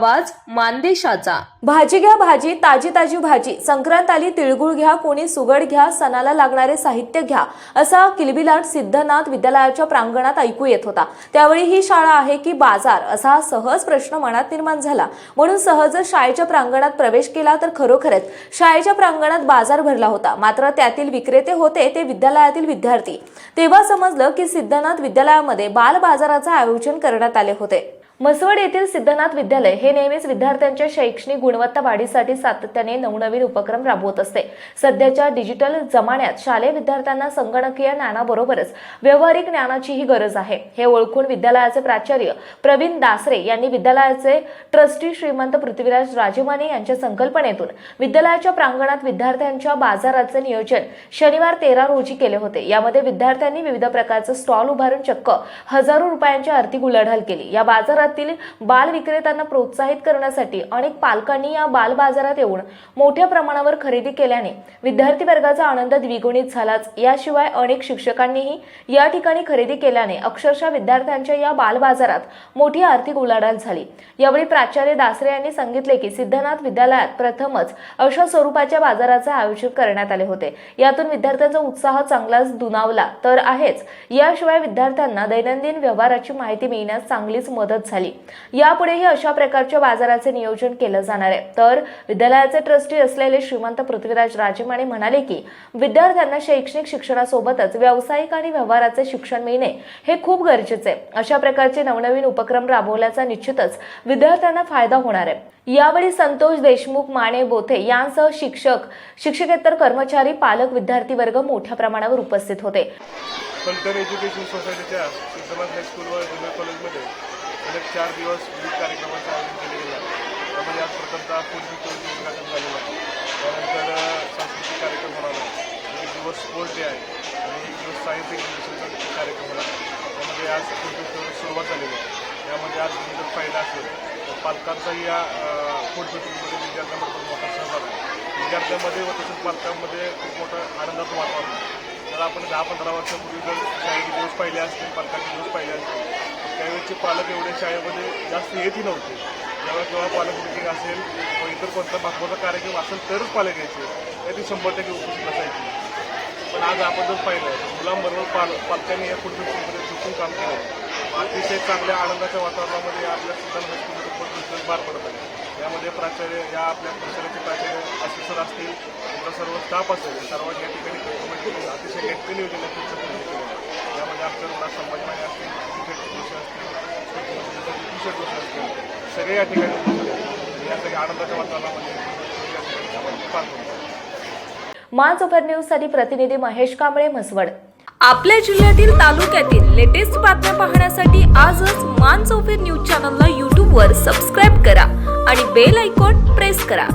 आवाज मानदेशाचा. भाजी घ्या भाजी ताजी ताजी भाजी. संक्रांत आली तिळगुळ घ्या कोणी सुगड घ्या सणाला लागणारे साहित्य घ्या असा किलबिलाट सिद्धनाथ विद्यालयाच्या प्रांगणात ऐकू येत होता. त्यावेळी ही शाळा आहे की बाजार असा सहज प्रश्न मनात निर्माण झाला. म्हणून सहजच शाळेच्या प्रांगणात प्रवेश केला तर खरोखरच शाळेच्या प्रांगणात बाजार भरला होता. मात्र त्यातील विक्रेते होते ते विद्यालयातील विद्यार्थी. तेव्हा समजलं की सिद्धनाथ विद्यालयामध्ये बाल बाजाराचं आयोजन करण्यात आले होते. मसवड येथील सिद्धनाथ विद्यालय हे नेहमीच विद्यार्थ्यांच्या शैक्षणिक गुणवत्ता वाढीसाठी सातत्याने नवनवीन उपक्रम राबवत असते. सध्याच्या डिजिटल जमान्यात शालेय विद्यार्थ्यांना संगणकीय ज्ञानाबरोबरच व्यावहारिक ज्ञानाचीही गरज आहे. हे ओळखून विद्यालयाचे प्राचार्य प्रवीण दासरे यांनी विद्यालयाचे ट्रस्टी श्रीमंत पृथ्वीराज राजेमाने यांच्या संकल्पनेतून विद्यालयाच्या प्रांगणात विद्यार्थ्यांच्या बाजाराचे नियोजन शनिवार तेरा रोजी केले होते. यामध्ये विद्यार्थ्यांनी विविध प्रकारचे स्टॉल उभारून चक्क हजारो रुपयांची आर्थिक उलाढाल केली. या बाजारात शहरातील बाल विक्रेत्यांना प्रोत्साहित करण्यासाठी अनेक पालकांनी या बाल बाजारात येऊन मोठ्या प्रमाणावर खरेदी केल्याने विद्यार्थी वर्गाचा आनंद द्विगुणित झालाच. याशिवाय अनेक शिक्षकांनीही या ठिकाणी खरेदी केल्याने अक्षरशः विद्यार्थ्यांच्या या बाल बाजारात मोठी आर्थिक उलाढाल झाली. यावेळी प्राचार्य दासरे यांनी सांगितले की सिद्धनाथ विद्यालयात प्रथमच अशा स्वरूपाच्या बाजाराचे आयोजन करण्यात आले होते. यातून विद्यार्थ्यांचा उत्साह चांगलाच दुनावला तर आहेच. याशिवाय विद्यार्थ्यांना दैनंदिन व्यवहाराची माहिती मिळण्यास चांगलीच मदत झाली. यापुढेही अशा प्रकारच्या बाजाराचे नियोजन केलं जाणार आहे. तर विद्यालयाचे ट्रस्टी असलेले श्रीमंत पृथ्वीराज राजेमाने म्हणाले की विद्यार्थ्यांना शैक्षणिक शिक्षणासोबतच व्यावसायिक आणि व्यवहाराचे शिक्षण मिळणे हे खूप गरजेचे आहे. अशा प्रकारचे नवनवीन उपक्रम राबवल्याचा निश्चितच विद्यार्थ्यांना फायदा होणार आहे. यावेळी संतोष देशमुख माने बोथे यांसह शिक्षक शिक्षकेतर कर्मचारी पालक विद्यार्थी वर्ग मोठ्या प्रमाणावर उपस्थित होते. एज्युकेशन सोसायटीच्या सिद्धनाथ हायस्कूल व कॉलेजमध्ये सलग चार दिवस विविध कार्यक्रमाचं आयोजन केले गेलं. आहे त्यामध्ये आज प्रथमतः फूड उद्घाटन झालेलं आहे. त्यानंतर सांस्कृतिक कार्यक्रम होणार आहे. एक दिवस स्पोर्ट डे आहे. आणि एक दिवस सायन्स एक्झिबिशनचा कार्यक्रम होणार आहे. त्यामध्ये आज फूड सुरुवात झालेली आहे. त्यामध्ये आज जर फायदा असेल. तर पालकांचाही या फूड विद्यार्थ्यांमध्ये खूप मोठा सहभाग आहे. विद्यार्थ्यांमध्ये व तसेच पालकांमध्ये खूप मोठं आनंदाचं वातावरण आहे. आपण दहा पंधरा वर्षापूर्वी जर शाळेचे दिवस पाहिले असतील पालकांचे दिवस पाहिले असतील त्यावेळेचे पालक एवढे शाळेमध्ये जास्त येतही नव्हते. जेव्हा जेव्हा पालक मिटिंग असेल किंवा इतर कोणता महत्त्वाचा कार्यक्रम असेल तरच पालक यायचे. नाही ती शंभर टक्के उपस्थित असायची. पण आज आपण जर पाहिलं मुलांबरोबर पाल पालकांनी या फूड फेस्टिवलमध्ये झुकून काम केलं अतिशय चांगल्या आनंदाच्या वातावरणामध्ये आपल्या सिद्धांत हायस्कूलमध्ये पार पडत आहे यामध्ये प्राचार्य या आपल्या परिसराचे प्राचार्य असिस्टर असतील. आपला सर्व स्टाफ असेल. सर्वांनी या ठिकाणी implement केलेलं आहे. अतिशय नेटके नियोजन या फूड फेस्टिवलमध्ये केलेलं आहे यामध्ये आमच्या रुग्णात संभाजीमाने असतील क्रिकेट जोशी शर्ट जोशी असतील सगळे या ठिकाणी. या सगळ्या आनंदाच्या वातावरणामध्ये न्यूजसाठी प्रतिनिधी महेश कांबळे म्हसवड. आपल्या जिल्ह्यातील तालुक्यातील लेटेस्ट बातम्या पाहण्यासाठी आजच मान चौफेर न्यूज चॅनलला यूट्यूबवर सबस्क्राईब करा आणि बेल आयकॉन प्रेस करा.